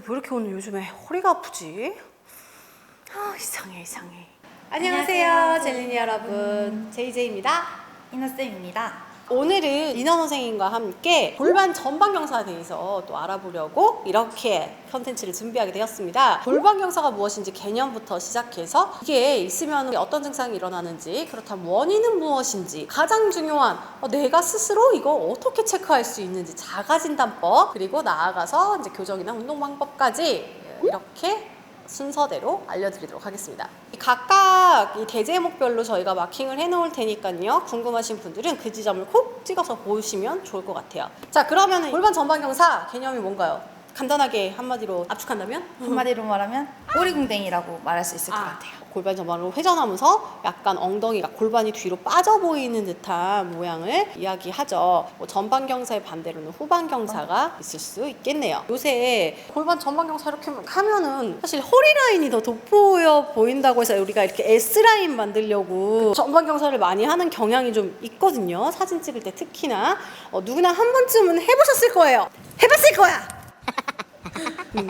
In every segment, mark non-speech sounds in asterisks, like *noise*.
근데 왜 이렇게 오늘 요즘에 허리가 아프지? 아 이상해 이상해. 안녕하세요, 안녕하세요, 젤리니 여러분. 제이제이입니다. 이나쌤입니다. 오늘은 인하 선생님과 함께 골반 전방 경사에 대해서 또 알아보려고 이렇게 컨텐츠를 준비하게 되었습니다. 골반 경사가 무엇인지 개념부터 시작해서 이게 있으면 어떤 증상이 일어나는지 그렇다면 원인은 무엇인지 가장 중요한 어, 내가 스스로 이거 어떻게 체크할 수 있는지 자가진단법 그리고 나아가서 이제 교정이나 운동 방법까지 이렇게 순서대로 알려드리도록 하겠습니다. 이 각각 이 대제목별로 저희가 마킹을 해놓을 테니까요. 궁금하신 분들은 그 지점을 콕 찍어서 보시면 좋을 것 같아요. 자, 그러면 골반 전방 경사 개념이 뭔가요? 간단하게 한마디로 압축한다면? 한마디로 말하면 오리궁뎅이라고 말할 수 있을 것 아, 같아요. 골반 전반으로 회전하면서 약간 엉덩이가 골반이 뒤로 빠져 보이는 듯한 모양을 이야기하죠. 뭐 전방 경사의 반대로는 후방 경사가 있을 수 있겠네요. 요새 골반 전방 경사 이렇게 하면은 사실 허리 라인이 더 돋보여 보인다고 해서 우리가 이렇게 S 라인 만들려고 전방 경사를 많이 하는 경향이 좀 있거든요. 사진 찍을 때 특히나 어, 누구나 한 번쯤은 해보셨을 거예요. 해봤을 거야. 음.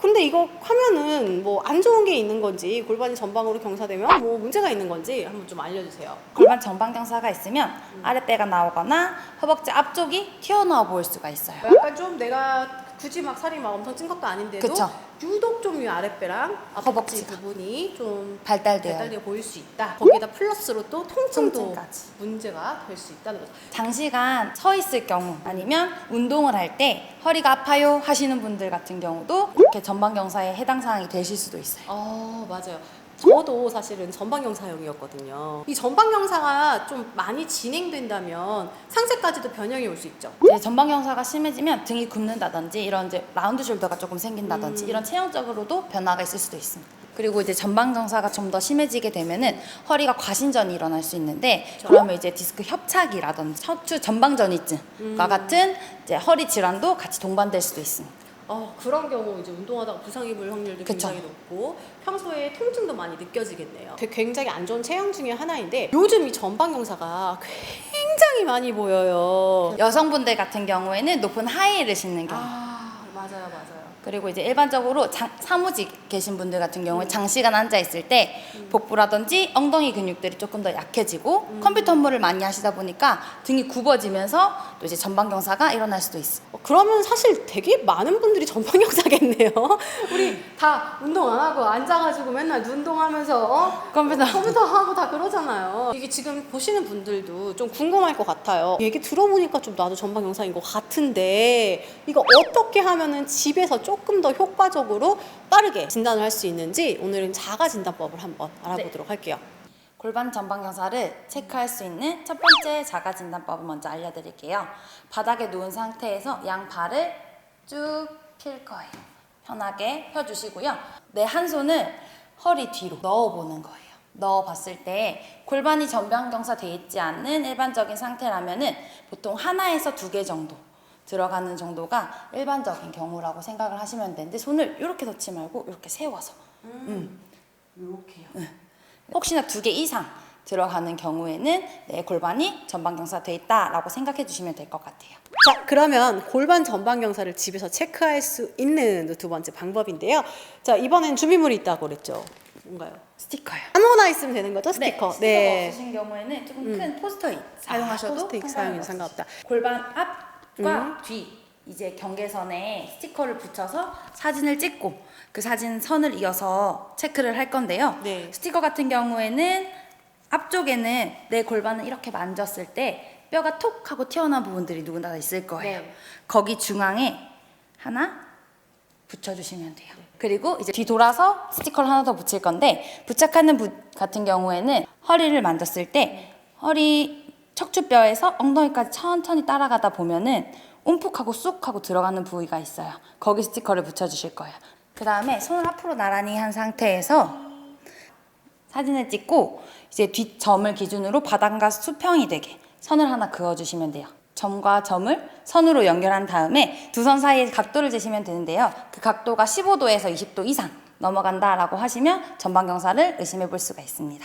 근데 이거 하면은 뭐 안 좋은 게 있는 건지 골반이 전방으로 경사되면 뭐 문제가 있는 건지 한번 좀 알려주세요. 골반 전방 경사가 있으면 아랫배가 나오거나 허벅지 앞쪽이 튀어나와 보일 수가 있어요. 약간 좀 내가 굳이 막 살이 막 엄청 찐 것도 아닌데도 그쵸. 유독 좀이 아랫배랑 허벅지 허벅지가. 부분이 좀 발달돼요. 발달되어 보일 수 있다. 거기에다 플러스로 또 통증도 통증까지. 문제가 될 수 있다는 거죠. 장시간 서 있을 경우 아니면 운동을 할 때 허리가 아파요 하시는 분들 같은 경우도 이렇게 전방 경사에 해당 사항이 되실 수도 있어요. 어 맞아요. 저도 사실은 전방경사형이었거든요. 이 전방경사가 좀 많이 진행된다면 상체까지도 변형이 올 수 있죠. 이제 전방 경사가 심해지면 등이 굽는다든지 이런 이제 라운드 숄더가 조금 생긴다든지 음. 이런 체형적으로도 변화가 있을 수도 있습니다. 그리고 이제 전방 경사가 좀 더 심해지게 되면은 허리가 과신전이 일어날 수 있는데 그렇죠. 그러면 이제 디스크 협착이라든지 척추 전방전이증과 음. 같은 이제 허리 질환도 같이 동반될 수도 있습니다. 어, 그런 경우 이제 운동하다가 부상 입을 확률도 그쵸. 굉장히 높고 평소에 통증도 많이 느껴지겠네요. 되게 굉장히 안 좋은 체형 중에 하나인데 요즘 이 전방경사가 굉장히 많이 보여요. 여성분들 같은 경우에는 높은 하이힐을 신는 경우 아 맞아요 맞아요. 그리고 이제 일반적으로 장- 사무직 계신 분들 같은 경우에 장시간 앉아 있을 때 복부라든지 엉덩이 근육들이 조금 더 약해지고 컴퓨터 업무를 많이 하시다 보니까 등이 굽어지면서 또 이제 전방 경사가 일어날 수도 있어요. 어, 그러면 사실 되게 많은 분들이 전방경사겠네요. *laughs* 우리 다 운동 안 하고 앉아가지고 맨날 운동하면서 어? 컴퓨터 컴퓨터 하고 다 그러잖아요. 이게 지금 보시는 분들도 좀 궁금할 것 같아요. 얘기 들어보니까 좀 나도 전방 영상인 것 같은데 이거 어떻게 하면은 집에서 조금 더 효과적으로 빠르게 진단을 할 수 있는지 오늘은 자가 진단법을 한번 알아보도록 할게요. 골반 전방 경사를 체크할 수 있는 첫 번째 자가 진단법을 먼저 알려드릴게요. 바닥에 누운 상태에서 양 발을 쭉 필 거예요. 편하게 펴주시고요. 내 한 손을 허리 뒤로 넣어보는 거예요. 넣어봤을 때 골반이 전방 경사 돼 있지 않는 일반적인 상태라면은 보통 하나에서 두 개 정도 들어가는 정도가 일반적인 경우라고 생각을 하시면 되는데 손을 이렇게 넣지 말고 이렇게 세워서 이렇게요. 혹시나 두 개 이상 들어가는 경우에는 내 골반이 전방 경사 돼 있다라고 생각해 주시면 될 것 같아요. 자, 그러면 골반 전방 경사를 집에서 체크할 수 있는 두 번째 방법인데요. 자, 이번엔 준비물이 있다고 그랬죠. 뭔가요? 스티커요. 아무거나 있으면 되는 거죠, 스티커. 네, 스티커가 없으신 경우에는 조금 큰 포스터잇 사용하셔도 아, 포스트잇 사용해도 상관없다. 골반 앞과 뒤 이제 경계선에 스티커를 붙여서 사진을 찍고 그 사진 선을 이어서 체크를 할 건데요. 네. 스티커 같은 경우에는 앞쪽에는 내 골반을 이렇게 만졌을 때 뼈가 톡 하고 튀어나온 부분들이 누구나 다 있을 거예요. 네. 거기 중앙에 하나 붙여주시면 돼요. 그리고 이제 뒤 돌아서 스티커를 하나 더 붙일 건데 부착하는 부 같은 경우에는 허리를 만졌을 때 허리 척추뼈에서 엉덩이까지 천천히 따라가다 보면은 움푹하고 쑥 하고 들어가는 부위가 있어요. 거기 스티커를 붙여주실 거예요. 그 다음에 손을 앞으로 나란히 한 상태에서 사진을 찍고 이제 뒷점을 기준으로 바닥과 수평이 되게 선을 하나 그어주시면 돼요. 점과 점을 선으로 연결한 다음에 두 선 사이에 각도를 재시면 되는데요. 그 각도가 15도에서 20도 이상 넘어간다라고 하시면 전방 경사를 의심해 볼 수가 있습니다.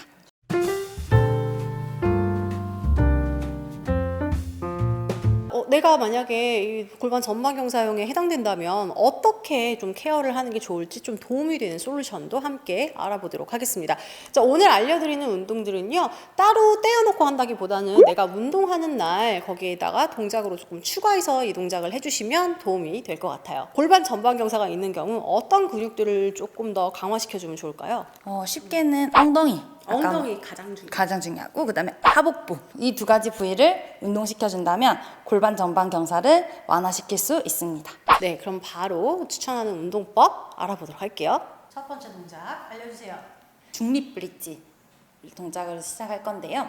내가 만약에 이 골반 전방 경사형에 해당된다면 어떻게 좀 케어를 하는 게 좋을지 좀 도움이 되는 솔루션도 함께 알아보도록 하겠습니다. 자, 오늘 알려드리는 운동들은요, 따로 떼어놓고 한다기보다는 내가 운동하는 날 거기에다가 동작으로 조금 추가해서 이 동작을 해주시면 도움이 될 것 같아요. 골반 전방 경사가 있는 경우 어떤 근육들을 조금 더 강화시켜주면 좋을까요? 어, 쉽게는 엉덩이. 엉덩이 가장 중요. 가장 중요하고 그다음에 하복부 이 두 가지 부위를 운동시켜 준다면 골반 전방 경사를 완화시킬 수 있습니다. 네, 그럼 바로 추천하는 운동법 알아보도록 할게요. 첫 번째 동작 알려주세요. 중립 브릿지 이 동작을 시작할 건데요.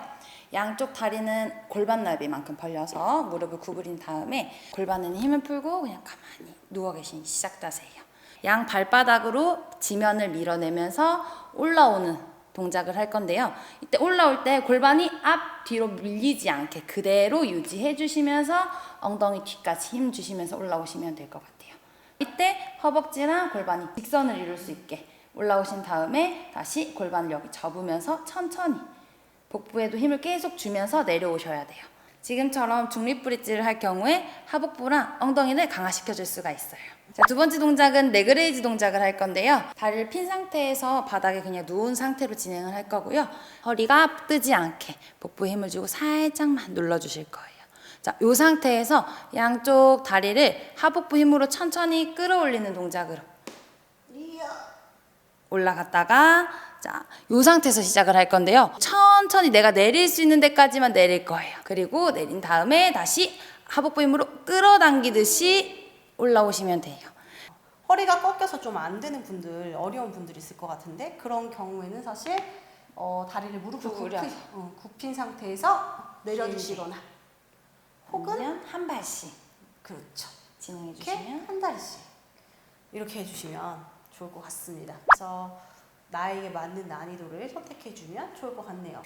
양쪽 다리는 골반 넓이만큼 벌려서 무릎을 구부린 다음에 골반에는 힘을 풀고 그냥 가만히 누워 계신 시작 자세예요. 양 발바닥으로 지면을 밀어내면서 올라오는 동작을 할 건데요. 이때 올라올 때 골반이 앞 뒤로 밀리지 않게 그대로 유지해 주시면서 엉덩이 뒤까지 힘 주시면서 올라오시면 될 것 같아요. 이때 허벅지랑 골반이 직선을 이룰 수 있게 올라오신 다음에 다시 골반을 여기 접으면서 천천히 복부에도 힘을 계속 주면서 내려오셔야 돼요. 지금처럼 중립 브릿지를 할 경우에 하복부랑 엉덩이를 강화시켜 줄 수가 있어요. 자, 두 번째 동작은 레그레이즈 동작을 할 건데요. 다리를 핀 상태에서 바닥에 그냥 누운 상태로 진행을 할 거고요. 허리가 뜨지 않게 복부에 힘을 주고 살짝만 눌러 주실 거예요. 자, 이 상태에서 양쪽 다리를 하복부 힘으로 천천히 끌어올리는 동작으로 올라갔다가 자, 이 상태에서 시작을 할 건데요. 천천히 내가 내릴 수 있는 데까지만 내릴 거예요. 그리고 내린 다음에 다시 하복부 힘으로 끌어당기듯이 올라오시면 돼요. 허리가 꺾여서 좀 안 되는 분들, 어려운 분들 있을 것 같은데 그런 경우에는 사실 어, 다리를 무릎을 구부려서. 굽히, 어, 굽힌 상태에서 내려주시거나 혹은 한 발씩 그렇죠. 진행해 이렇게 주시면 한 달씩 이렇게 해주시면 좋을 것 같습니다. 그래서 나에게 맞는 난이도를 선택해주면 좋을 것 같네요.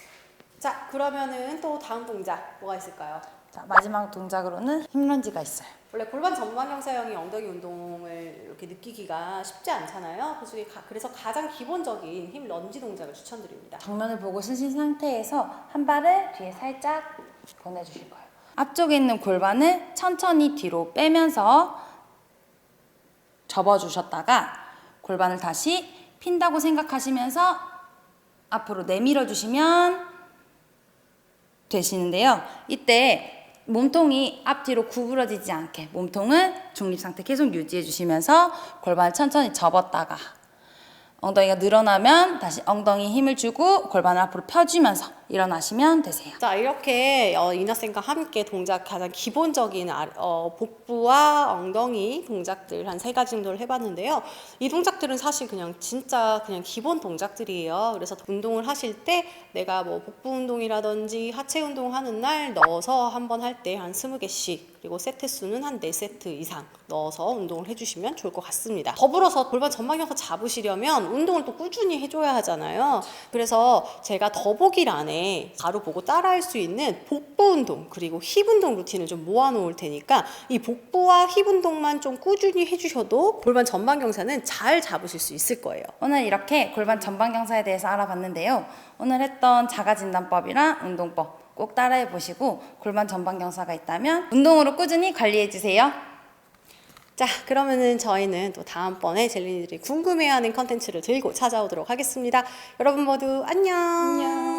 자, 그러면은 또 다음 동작 뭐가 있을까요? 자, 마지막 동작으로는 힙런지가 있어요. 원래 골반 전방 경사형이 엉덩이 운동을 이렇게 느끼기가 쉽지 않잖아요. 그래서, 이 가- 그래서 가장 기본적인 힘 런지 동작을 추천드립니다. 정면을 보고 서신 상태에서 한 발을 뒤에 살짝 보내주실 거예요. 앞쪽에 있는 골반을 천천히 뒤로 빼면서 접어주셨다가 골반을 다시 핀다고 생각하시면서 앞으로 내밀어 주시면 되시는데요. 이때 몸통이 앞뒤로 구부러지지 않게 몸통은 중립 상태 계속 유지해 주시면서 골반을 천천히 접었다가 엉덩이가 늘어나면 다시 엉덩이 힘을 주고 골반을 앞으로 펴주면서 일어나시면 되세요. 자 이렇게 어, 이나쌤과 함께 동작 가장 기본적인 아, 어, 복부와 엉덩이 동작들 한 세 가지 정도를 해봤는데요. 이 동작들은 사실 그냥 진짜 그냥 기본 동작들이에요. 그래서 운동을 하실 때 내가 뭐 복부 운동이라든지 하체 운동 하는 날 넣어서 한 번 할 때 한 스무 개씩 그리고 세트 수는 한 네 세트 이상 넣어서 운동을 해주시면 좋을 것 같습니다. 더불어서 골반 전방경사 잡으시려면 운동을 또 꾸준히 해줘야 하잖아요. 그래서 제가 더보기란에 바로 보고 따라할 수 있는 복부 운동 그리고 힙 운동 루틴을 좀 모아놓을 테니까 이 복부와 힙 운동만 좀 꾸준히 해주셔도 골반 전방 경사는 잘 잡으실 수 있을 거예요. 오늘 이렇게 골반 전방 경사에 대해서 알아봤는데요. 오늘 했던 자가 진단법이랑 운동법 꼭 따라해 보시고 골반 전방 경사가 있다면 운동으로 꾸준히 관리해 주세요. 자, 그러면은 저희는 또 다음번에 젤리들이 궁금해하는 컨텐츠를 들고 찾아오도록 하겠습니다. 여러분 모두 안녕. 안녕.